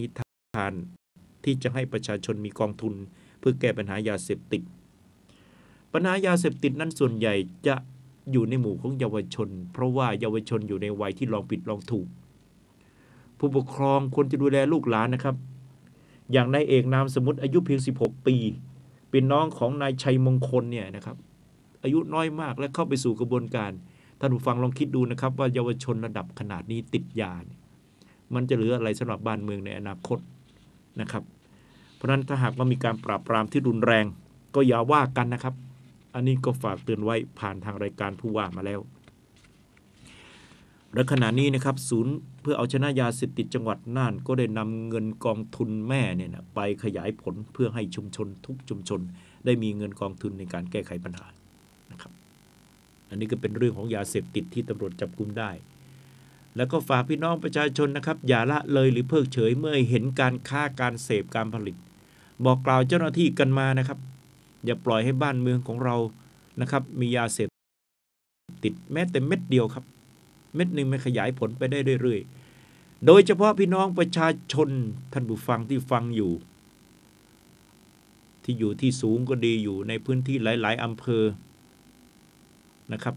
นิทานที่จะให้ประชาชนมีกองทุน เพื่อแก้ปัญหายาเสพติด ปัญหายาเสพติดนั้นส่วนใหญ่จะอยู่ในหมู่ของเยาวชน เพราะว่าเยาวชนอยู่ในวัยที่ลองผิดลองถูก ผู้ปกครองควรจะดูแลลูกหลานนะครับ อย่างนายเอกนามสมมติอายุเพียง 16 ปี เป็นน้องของนายชัยมงคลเนี่ยนะครับ อายุน้อยมากและเข้าไปสู่กระบวนการท่านผู้ฟังลองคิดดูนะครับว่าเยาวชนระดับขนาดนี้ติดยาเนี่ย มันจะเหลืออะไรสำหรับบ้านเมืองในอนาคตนะครับ เพราะฉะนั้นถ้าหากว่ามีการปราบปรามที่รุนแรง ก็อย่าว่ากันนะครับ อันนี้ก็ฝากเตือนไว้ผ่านทางรายการผู้ว่ามาแล้วและขณะนี้นะครับศูนย์เพื่อเอาชนะยาเสพติดจังหวัดน่านก็ได้นำเงินกองทุนแม่เนี่ยนะไปขยายผลเพื่อให้ชุมชนทุกชุมชน ได้มีเงินกองทุนในการแก้ไขปัญหานะครับ อันนี้ก็เป็นเรื่องของยาเสพติดที่ตำรวจจับกุมได้ แล้วก็ฝากพี่น้องประชาชนนะครับ อย่าละเลยหรือเพิกเฉยเมื่อเห็นการค้าการเสพการผลิต บอกกล่าวเจ้าหน้าที่กันมานะครับ อย่าปล่อยให้บ้านเมืองของเรานะครับ มียาเสพติดแม้แต่เม็ดเดียวครับ เม็ดหนึ่งมันขยายผลไปได้เรื่อยๆ โดยเฉพาะพี่น้องประชาชนท่านผู้ฟังที่ฟังอยู่ ที่อยู่ที่สูงก็ดีอยู่ในพื้นที่หลาย ๆอำเภอนะครับ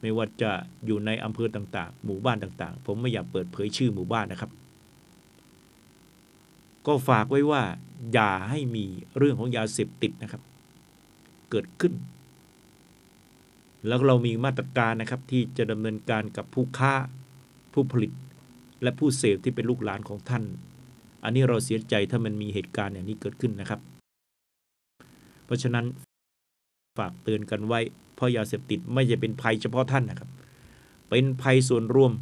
ไม่ว่าจะอยู่ในอำเภอต่างๆ หมู่บ้านต่างๆ ผมไม่อยากเปิดเผยชื่อหมู่บ้านนะครับ ก็ฝากไว้ว่าอย่าให้มีเรื่องของยาเสพติดนะครับ เกิดขึ้น แล้วเรามีมาตรการนะครับที่จะดำเนินการกับผู้ค้าผู้ผลิต และผู้เสพที่เป็นลูกหลานของท่าน อันนี้เราเสียใจถ้ามันมีเหตุการณ์อย่างนี้เกิดขึ้นนะครับ เพราะฉะนั้น ฝากเตือนกันไว้ เพราะยาเสพติดไม่ใช่เป็นภัยเฉพาะท่านนะครับ เป็นภัยส่วนรวม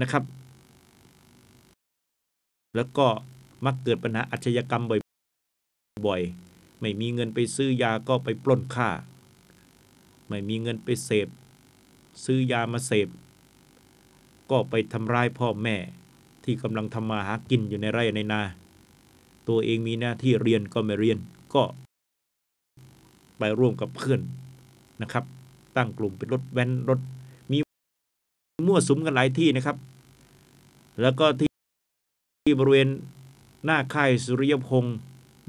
นะครับ แล้วก็มักเกิดปัญหาอาชญากรรมบ่อยๆ ไม่มีเงินไปซื้อยาก็ไปปล้นฆ่า ไม่มีเงินไปเสพ ซื้อยามาเสพ ก็ไปทำร้ายพ่อแม่ที่กำลังทำมาหากินอยู่ในไร่ในนา ตัวเองมีหน้าที่เรียนก็ไม่เรียนก็ ไปร่วมกับเพื่อนนะครับ ตั้งกลุ่มเป็นรถแว้นรถมีมั่วสุมกันหลายที่นะครับ แล้วก็ที่ที่บริเวณหน้าค่ายสุริยพงศ์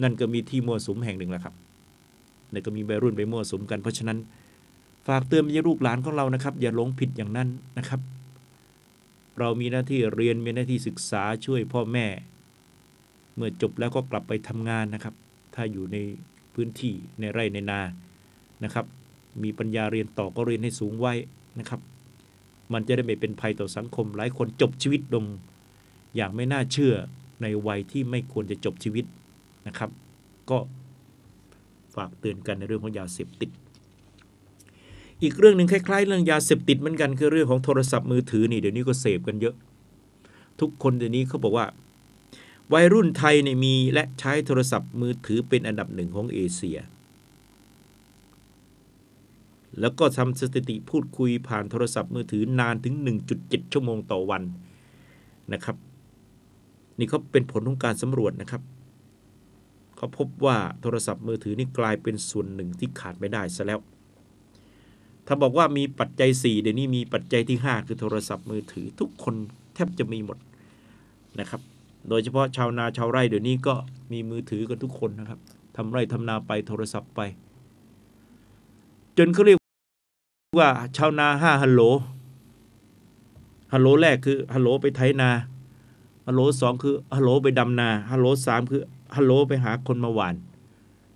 นั่นก็มีที่มั่วสุมแห่งหนึ่งแหละครับนี่ก็มีวัยรุ่นไปมั่วสุมกัน เพราะฉะนั้นฝากเตือนไปยังลูกหลานของเรานะครับ อย่าหลงผิดอย่างนั้นนะครับ เรามีหน้าที่เรียนมีหน้าที่ศึกษาช่วยพ่อแม่ เมื่อจบแล้วก็กลับไปทำงานนะครับ ถ้าอยู่ใน พื้นที่ในไร่ในนานะครับ มีปัญญาเรียนต่อก็เรียนให้สูงไว้นะครับ มันจะได้ไม่เป็นภัยต่อสังคมหลายคนจบชีวิตลงอย่างไม่น่าเชื่อในวัยที่ไม่ควรจะจบชีวิตนะครับ ก็ฝากเตือนกันในเรื่องของยาเสพติด อีกเรื่องหนึ่งคล้ายๆ เรื่องยาเสพติดเหมือนกันคือเรื่องของโทรศัพท์มือถือนี่เดี๋ยวนี้ก็เสพกันเยอะ ทุกคนเดี๋ยวนี้เขาบอกว่า วัยรุ่นไทยเนี่ยมีและใช้โทรศัพท์มือถือเป็นอันดับหนึ่งของเอเชีย แล้วก็ทำสถิติพูดคุยผ่านโทรศัพท์มือถือนานถึง 1.7 ชั่วโมงต่อวันนะครับ นี่เขาเป็นผลของการสำรวจนะครับเขาพบว่าโทรศัพท์มือถือนี่กลายเป็นส่วนหนึ่งที่ขาดไม่ได้ซะแล้ว ถ้าบอกว่ามีปัจจัย 4 เดี๋ยวนี้มีปัจจัยที่ 5 คือโทรศัพท์มือถือทุกคนแทบจะมีหมดนะครับ โดยเฉพาะชาวนาชาวไร่เดี๋ยวนี้ก็มีมือถือกันทุกคนนะครับทำไร่ทำนาไปโทรศัพท์ไป จนเขาเรียกว่าชาวนาห้าฮัลโหลฮัลโหลแรกคือฮัลโหลไปไถนาฮัลโหลสองคือฮัลโหลไปดำนาฮัลโหลสามคือฮัลโหลไปหาคนมาหวาน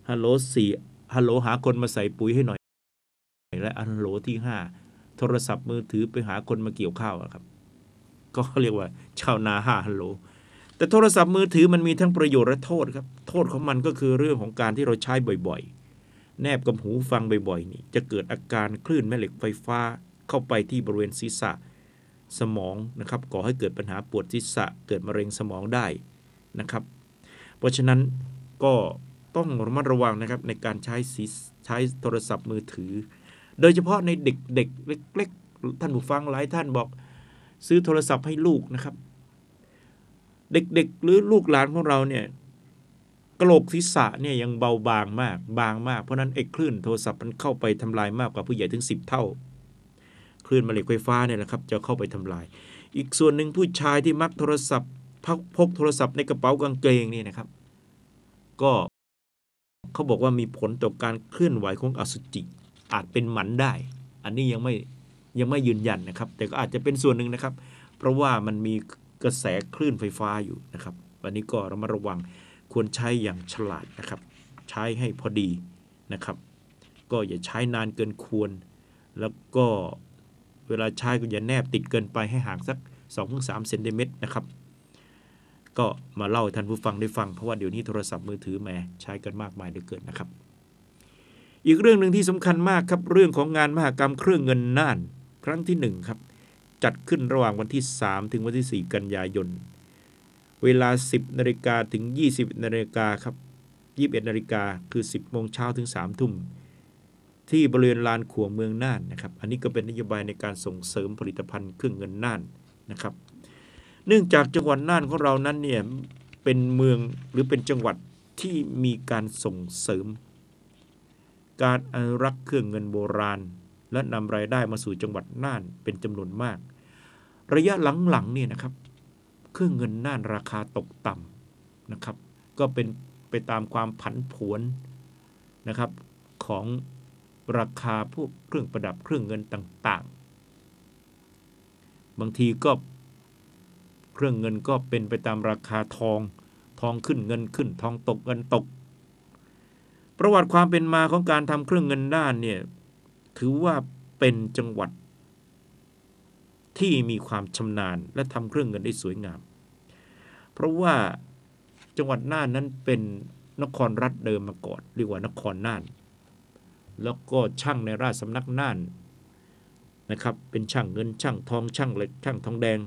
ฮัลโหลสี่ฮัลโหลหาคนมาใส่ปุ๋ยให้หน่อย และฮัลโหลที่ห้าโทรศัพท์มือถือไปหาคนมาเกี่ยวข้าวครับ ก็เรียกว่า ชาวนาห้าฮัลโหล แต่โทรศัพท์มือถือมันมีทั้งประโยชน์และโทษครับ โทษของมันก็คือเรื่องของการที่เราใช้บ่อยๆ แนบกับหูฟังบ่อยๆ นี่จะเกิดอาการคลื่นแม่เหล็กไฟฟ้า เข้าไปที่บริเวณศีรษะสมองนะครับก่อให้เกิดปัญหาปวดศีรษะ เกิดมะเร็งสมองได้นะครับ เพราะฉะนั้นก็ต้องระมัดระวังนะครับในการใช้ใช้โทรศัพท์มือถือ โดยเฉพาะในเด็กเด็กเล็กๆท่านผู้ฟังหลายท่านบอก ซื้อโทรศัพท์ให้ลูกนะครับ เด็กๆ หรือลูกหลานของเราเนี่ยกระโหลกศีรษะเนี่ยยังเบาบางมาก บางมาก เพราะนั้นไอ้คลื่นโทรศัพท์มันเข้าไปทำลายมากกว่าผู้ใหญ่ถึง 10 เท่า คลื่นแม่เหล็กไฟฟ้าเนี่ยนะครับจะเข้าไปทำลาย อีกส่วนหนึ่งผู้ชายที่มักโทรศัพท์พกโทรศัพท์ในกระเป๋ากางเกงนี่นะครับ ก็เขาบอกว่ามีผลต่อการเคลื่อนไหวของอสุจิอาจเป็นหมันได้ อันนี้ยังไม่ยังไม่ยืนยันนะครับ แต่ก็อาจจะเป็นส่วนหนึ่งนะครับ เพราะว่ามันมี กระแสคลื่นไฟฟ้าอยู่นะครับวันนี้ก็ระมัดระวังควรใช้อย่างฉลาดนะครับ ใช้ให้พอดีนะครับ ก็อย่าใช้นานเกินควร แล้วก็เวลาใช้ก็อย่าแนบติดเกินไปให้ห่างสัก2-3เซนติเมตรนะครับ ก็มาเล่าให้ท่านผู้ฟังได้ฟังเพราะว่าเดี๋ยวนี้โทรศัพท์มือถือแหมใช้กันมากมายเหลือเกินนะครับ อีกเรื่องหนึ่งที่สำคัญมากครับเรื่องของงานมหกรรมเครื่องเงินน่าน ครั้งที่1ครับ จัดขึ้นระหว่างวันที่ 3 ถึงวันที่ 4 กันยายน เวลา 10นาฬิกาถึง 20นาฬิกาครับ 21นาฬิกาคือ 10โมงเช้าถึง3ทุ่มที่บริเวณลานขวงเมืองน่านนะครับ อันนี้ก็เป็นนโยบายในการส่งเสริมผลิตภัณฑ์เครื่องเงินน่านนะครับ เนื่องจากจังหวัดน่านของเรานั้นเนี่ยเป็นเมืองหรือเป็นจังหวัดที่มีการส่งเสริม การอนุรักษ์เครื่องเงินโบราณ และนำรายได้มาสู่จังหวัดน่านเป็นจำนวนมาก ระยะหลังๆเนี่ยนะครับเครื่องเงินน่านราคาตกต่ำนะครับ ก็เป็นไปตามความผันผวนนะครับของราคาพวกเครื่องประดับเครื่องเงินต่างๆ บางทีก็เครื่องเงินก็เป็นไปตามราคาทอง ทองขึ้นเงินขึ้น ทองตกเงินตก ประวัติความเป็นมาของการทำเครื่องเงินด้านเนี่ยถือว่าเป็นจังหวัด ที่มีความชำนาญและทำเครื่องเงินได้สวยงาม เพราะว่าจังหวัดน่านนั้นเป็นนครรัฐเดิมมาก่อนเรียกว่านครน่าน แล้วก็ช่างในราชสำนักน่านนะครับ เป็นช่างเงินช่างทองช่างเหล็กช่างทองแดง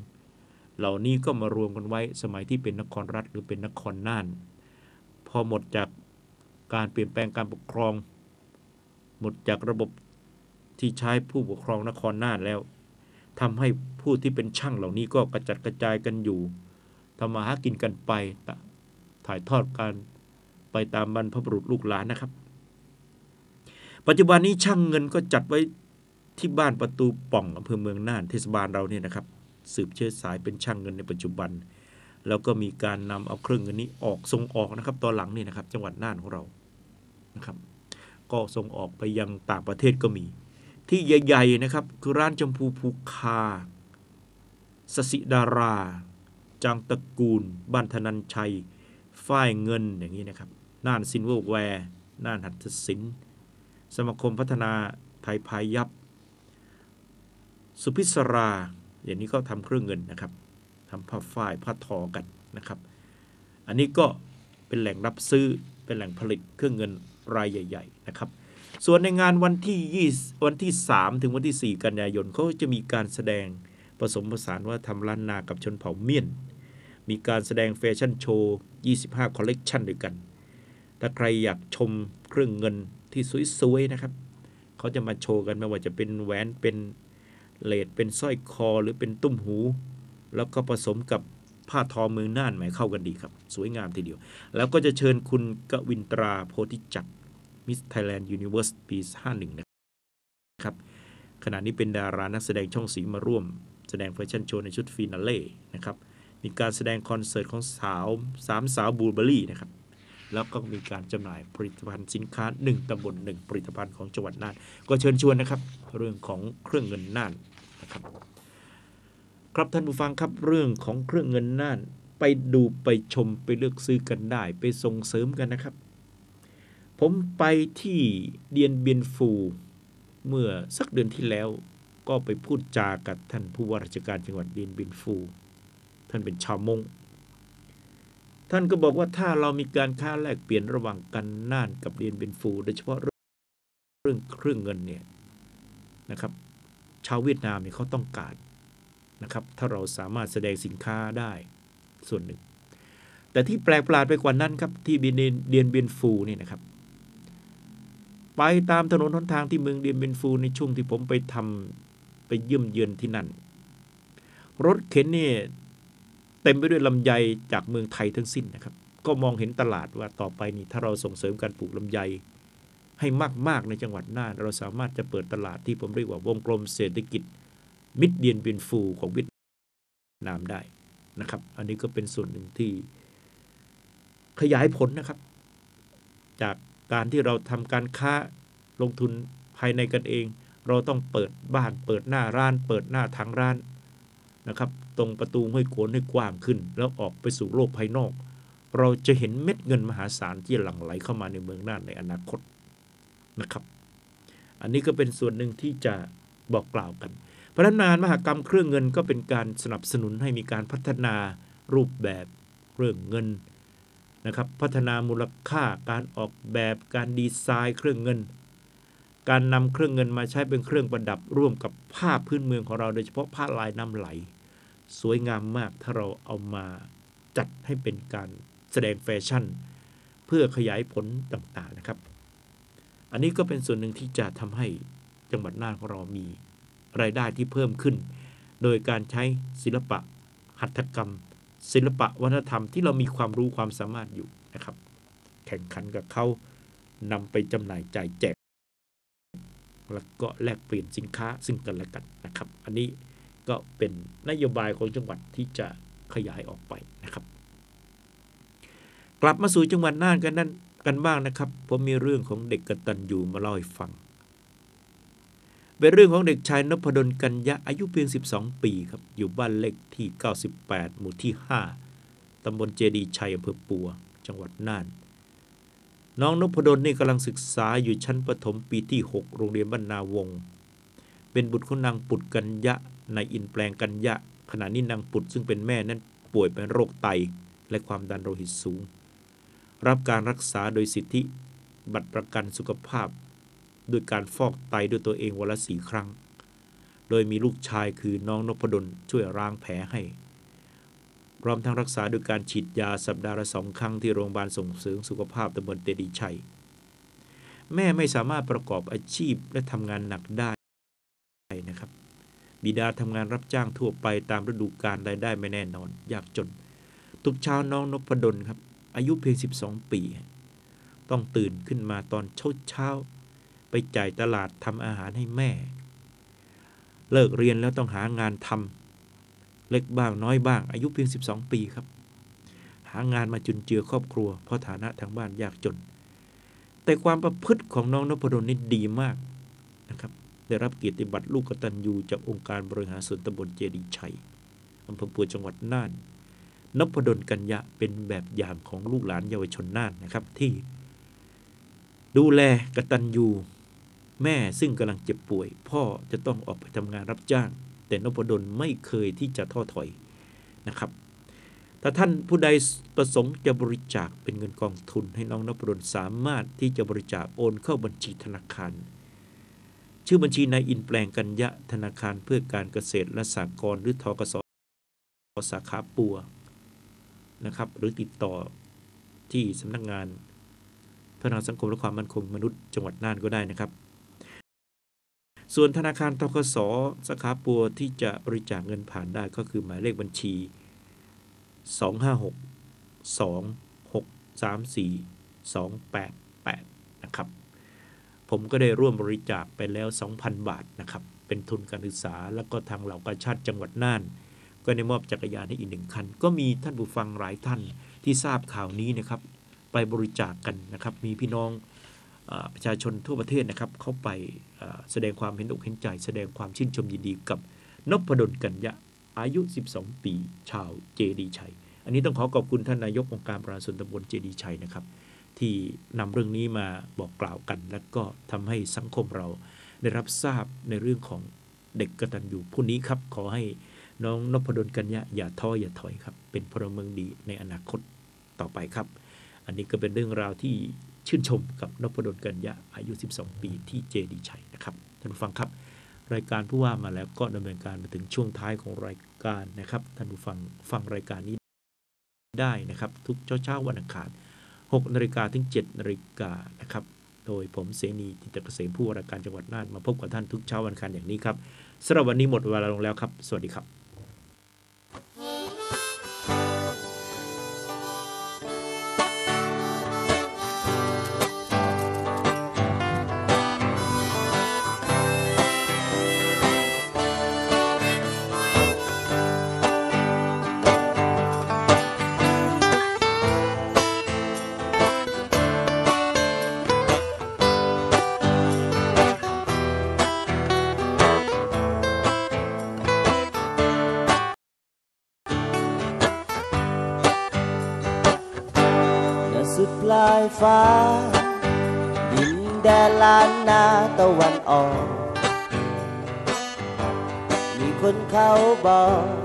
เหล่านี้ก็มารวมกันไว้สมัยที่เป็นนครรัฐหรือเป็นนครน่าน พอหมดจากการเปลี่ยนแปลงการปกครอง หมดจากระบบที่ใช้ผู้ปกครองนครน่านแล้ว ทำให้ผู้ที่เป็นช่างเหล่านี้ก็กระจัดกระจายกันอยู่ทำมาหากินกันไป ถ่ายทอดการไปตามบรรพบุรุษลูกหลานนะครับ ปัจจุบันนี้ช่างเงินก็จัดไว้ที่บ้านประตูป่องอำเภอเมืองน่านเทศบาลเราเนี่ยนะครับ สืบเชื้อสายเป็นช่างเงินในปัจจุบัน แล้วก็มีการนำเอาเครื่องเงินนี้ออกส่งออกนะครับตอนหลังนี่นะครับ จังหวัดน่านของเรานะครับ ก็ส่งออกไปยังต่างประเทศก็มี ที่ใหญ่ ๆ นะครับ คือร้านจมพูภูคา สสิดาราจังตระกูล บ้านธนันชัย ฝ้ายเงินอย่างนี้นะครับ น่านซินเวอร์แวร์ น่านหัตถศิลป์สมาคมพัฒนาไทยพายับ สุพิศรา อย่างนี้ก็ทำเครื่องเงินนะครับทำผ้าฝ้ายผ้าทอกันนะครับ อันนี้ก็เป็นแหล่งรับซื้อเป็นแหล่งผลิตเครื่องเงินรายใหญ่ ๆ นะครับ ส่วนในงานวันที่ 20 วันที่ 3 ถึงวันที่ 4 กันยายนเขาจะมีการแสดงผสมผสานว่าทำล้านนากับชนเผ่าเมียน มีการแสดงแฟชั่นโชว์ 25 คอลเลกชันด้วยกัน ถ้าใครอยากชมเครื่องเงินที่สวยๆนะครับ เขาจะมาโชว์กันไม่ว่าจะเป็นแหวนเป็นเลดเป็นสร้อยคอหรือเป็นตุ้มหู แล้วก็ผสมกับผ้าทอมือน่านหมายเข้ากันดีครับ สวยงามทีเดียว แล้วก็จะเชิญคุณกวินตราโพธิจักร มิสไทยแลนด์ยูนิเวอร์สปี 51 นะครับ ขณะนี้เป็นดารานักแสดงช่องสีมาร่วม แสดงแฟชั่นโชว์ในชุดฟินาเล่นะครับมีการแสดงคอนเสิร์ตของสาวสามสาวบูเบอรี่นะครับ แล้วก็มีการจำหน่ายผลิตภัณฑ์สินค้า 1ตำบล1ผลิตภัณฑ์ของจังหวัดน่าน ก็เชิญชวนนะครับ เรื่องของเครื่องเงินน่านนะครับ ครับท่านผู้ฟังครับเรื่องของเครื่องเงินน่าน ไปดูไปชมไปเลือกซื้อกันได้ ไปส่งเสริมกันนะครับ ผมไปที่เดียนเบียนฟู เมื่อสักเดือนที่แล้วก็ไปพูดจากับท่านผู้ว่าราชการจังหวัดเดียนเบียนฟู ท่านเป็นชาวมงท่านก็บอกว่าถ้าเรามีการค้าแลกเปลี่ยนระหว่างกันน่านกับเรียนเป็นฟู โดยเฉพาะเรื่องเครื่องเงินเนี่ยนะครับ ชาวเวียดนามเนี่ยเขาต้องการนะครับ ถ้าเราสามารถแสดงสินค้าได้ส่วนหนึ่ง แต่ที่แปลกประหลาดไปกว่านั้นครับที่เดียนเบียนฟูนี่นะครับ ไปตามถนนหนทางที่เมืองเดียนเบนฟูในช่วงที่ผมไปทำไปเยี่ยมเยือนที่นั่น รถเข็นนี่เต็มไปด้วยลำไยจากเมืองไทยทั้งสิ้นนะครับ ก็มองเห็นตลาดว่าต่อไปนี้ถ้าเราส่งเสริมการปลูกลำไยให้มาก ๆ ในจังหวัดน่าน เราสามารถจะเปิดตลาดที่ผมเรียกว่าวงกลมเศรษฐกิจ มิดเดียนเบียนฟูของเวียดนามได้นะครับ อันนี้ก็เป็นส่วนหนึ่งที่ขยายผลนะครับ จาก การที่เราทำการค้าลงทุนภายในกันเอง เราต้องเปิดบ้านเปิดหน้าร้าน เปิดหน้าทางร้านนะครับ ตรงประตูห้วยโขนให้กว้างขึ้น แล้วออกไปสู่โลกภายนอก เราจะเห็นเม็ดเงินมหาศาลที่หลั่งไหลเข้ามาในเมืองน่านในอนาคตนะครับ อันนี้ก็เป็นส่วนหนึ่งที่จะบอกกล่าวกันพนักงานมหกรรมเครื่องเงินก็เป็นการสนับสนุนให้มีการพัฒนารูปแบบเรื่องเงิน นะครับพัฒนามูลค่าการออกแบบการดีไซน์เครื่องเงิน การนำเครื่องเงินมาใช้เป็นเครื่องประดับร่วมกับผ้าพื้นเมืองของเราโดยเฉพาะผ้าลายน้ำไหล สวยงามมากถ้าเราเอามาจัดให้เป็นการแสดงแฟชั่น เพื่อขยายผลต่างๆนะครับ อันนี้ก็เป็นส่วนหนึ่งที่จะทำให้จังหวัดน่านของเรามีรายได้ที่เพิ่มขึ้น โดยการใช้ศิลปะหัตถกรรม ศิลปะวัฒนธรรมที่เรามีความรู้ความสามารถอยู่นะครับ แข่งขันกับเขานำไปจำหน่ายจ่ายแจก แล้วก็แลกเปลี่ยนสินค้าซึ่งกันและกันนะครับ อันนี้ก็เป็นนโยบายของจังหวัดที่จะขยายออกไปนะครับ กลับมาสู่จังหวัดน่านกันนั้นกันบ้างนะครับ ผมมีเรื่องของเด็กกระตัญญูมาเล่าให้ฟัง เป็นเรื่องของเด็กชายนพดลกัญญะอายุเพียง 12 ปีครับ อยู่บ้านเลขที่ 98 หมู่ที่ 5 ตำบลเจดีชัยอำเภอปัว จังหวัดน่าน น้องนพดลนี่กำลังศึกษาอยู่ชั้นประถมปีที่ 6 โรงเรียนบ้านาวง เป็นบุตรของนางปุดกัญญะในอินแปลงกัญญะ ขณะนี้นางปุดซึ่งเป็นแม่นั้นป่วยเป็นโรคไต และความดันโลหิตสูง รับการรักษาโดยสิทธิบัตรประกันสุขภาพ ด้วยการฟอกไตด้วยตัวเองวันละสี่ครั้ง โดยมีลูกชายคือน้องนพดลช่วยล้างแผลให้ พร้อมทั้งรักษาด้วยการฉีดยาสัปดาห์ละสองครั้งที่โรงพยาบาลส่งเสริมสุขภาพตำบลเตดีชัย แม่ไม่สามารถประกอบอาชีพและทำงานหนักได้นะครับ บิดาทำงานรับจ้างทั่วไปตามฤดูกาลรายได้ไม่แน่นอน ยากจน ทุกเช้าน้องนพดลครับ อายุเพียง 12 ปี ต้องตื่นขึ้นมาตอนเช้าเช้า ไปจ่ายตลาดทำอาหารให้แม่ เลิกเรียนแล้วต้องหางานทำเล็กบ้างน้อยบ้าง อายุเพียง 12 ปีครับ หางานมาจุนเจือครอบครัว เพราะฐานะทางบ้านยากจน แต่ความประพฤติของน้องนพดลนี่ดีมากนะครับ ได้รับเกียรติบัตรลูกกตัญญูจากองค์การบริหารส่วนตำบลเจดีชัยอำเภอปัวจังหวัดน่านนพดลกัญญะเป็นแบบอย่างของลูกหลานเยาวชนน่านนะครับที่ดูแลกตัญญู แม่ซึ่งกำลังเจ็บป่วย พ่อจะต้องออกไปทำงานรับจ้าง แต่นพดลไม่เคยที่จะท้อถอยนะครับถ้าท่านผู้ใดประสงค์จะบริจาคเป็นเงินกองทุนให้น้องนพดลสามารถที่จะบริจาคโอนเข้าบัญชีธนาคาร ชื่อบัญชีนายอินแปลงกัญญะธนาคารเพื่อการเกษตรและสหกรณ์หรือทกสสาขาปัวนะครับ หรือติดต่อที่สำนักงานพัฒนาสังคมและความมั่นคงมนุษย์จังหวัดน่านก็ได้นะครับ ส่วนธนาคารทกสสาขาปัวที่จะบริจาคเงินผ่านได้ก็คือหมายเลขบัญชี 256 2634 288 นะครับ ผมก็ได้ร่วมบริจาคไปแล้ว 2,000 บาทนะครับ เป็นทุนการศึกษา แล้วก็ทางเหล่ากาชาติจังหวัดน่าน ก็ได้มอบจักรยานให้อีกหนึ่งคัน ก็มีท่านผู้ฟังหลายท่านที่ทราบข่าวนี้นะครับ ไปบริจาคกกันนะครับ มีพี่น้อง ประชาชนทั่วประเทศนะครับเขาไปแสดงความเห็นอกเห็นใจ แสดงความชื่นชมยินดีกับนพดลกัญญะอายุ 12 ปี ชาวเจดีชัย อันนี้ต้องขอขอบคุณท่านนายกองค์การปราสนตำบลเจดีชัยนะครับ ที่นำเรื่องนี้มาบอกกล่าวกัน และก็ทำให้สังคมเราได้รับทราบในเรื่องของเด็กกตัญญูผู้นี้ครับ ขอให้น้องนพดลกัญญะอย่าท้ออย่าถอยครับ เป็นพลเมืองดีในอนาคตต่อไปครับ อันนี้ก็เป็นเรื่องราวที่ ชื่นชมกับนพดลกัญญาอายุ 12 ปีที่เจดีชัยนะครับท่านผู้ฟังครับ รายการผู้ว่ามาแล้วก็ดำเนินการมาถึงช่วงท้ายของรายการนะครับท่านผู้ฟังฟังรายการนี้ได้นะครับ ทุกเช้าเช้าวันอังคาร6นาฬิกาถึง7นาฬิกานะครับโดยผมเสนีจิตเกษมผู้ว่าราชการจังหวัดน่านมาพบกับท่านทุกเช้าวันอังคารอย่างนี้ครับสำหรับวันนี้หมดเวลาลงแล้วครับ สวัสดีครับ ฟ้า ดินแดนล้านนาตะวันออก มีคนเขาบอก